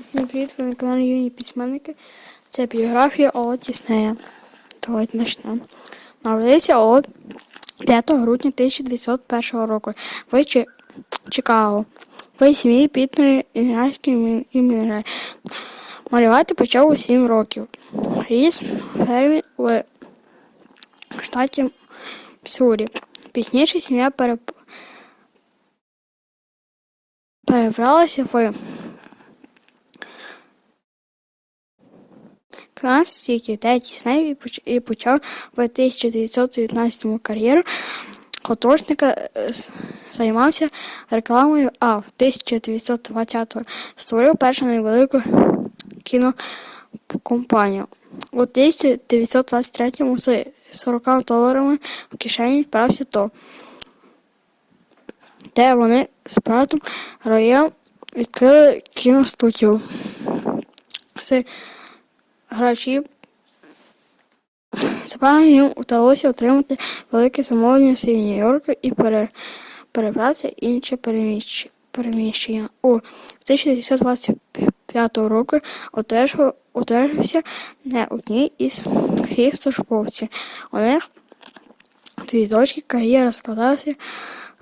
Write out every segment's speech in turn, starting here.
Всім привіт, ви на каналі Юні Письменники. Це біографія Ола Тіснея. Давайте почнемо. Народився Ол 5 грудня 1901 року в Чі- Чикаго. В сім'ї пітної іммігрантської іммігра. Малювати почав у 7 років. Ріс фермі в штаті Міссурі. Пізніше сім'я пере... перебралася в Клас Сіті та Дісней і почав в 1919 кар'єру художника, е, займався рекламою, а в 1920 створив першу невелику кінокомпанію. У 1923 з 40 доларами в кишені відправився до, де вони з братом Роєм відкрили кіностудію. Гравців Справді їм вдалося отримати велике замовлення з Нью-Йорку і пере, перебратися інше переміщ- переміщення. У 1925 року одержав, одержався не одній із їх службовців. У них дві дочки кар'єра складалася,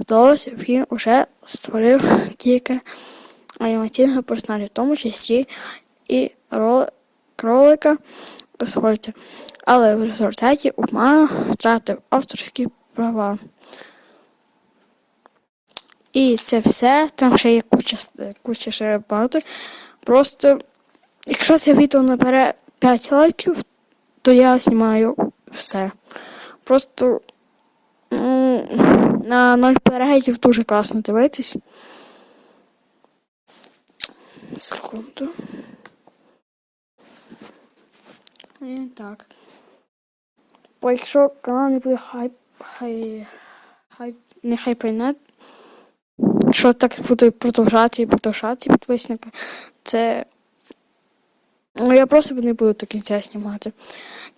вдалося, він уже створив кілька анімаційних персонажів, в тому числі і рол кролика Сольте. Але в результаті обману втратив авторські права. І це все. Там ще є куча, куча ще багато. Просто, якщо це відео набере 5 лайків, то я знімаю все. Просто на 0 переглядів дуже класно дивитись. Секунду. І так. Бо якщо канал не буде хайп, хай, хайп, не хайпайнет, що так буде продовжати і продовжати підписники, це. Ну, я просто не буду до кінця знімати.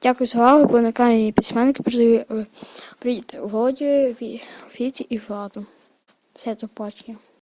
Дякую за увагу, бо на каналі письменники е, привіт Володі, Ві- Віті і Владу. Все, до побачення.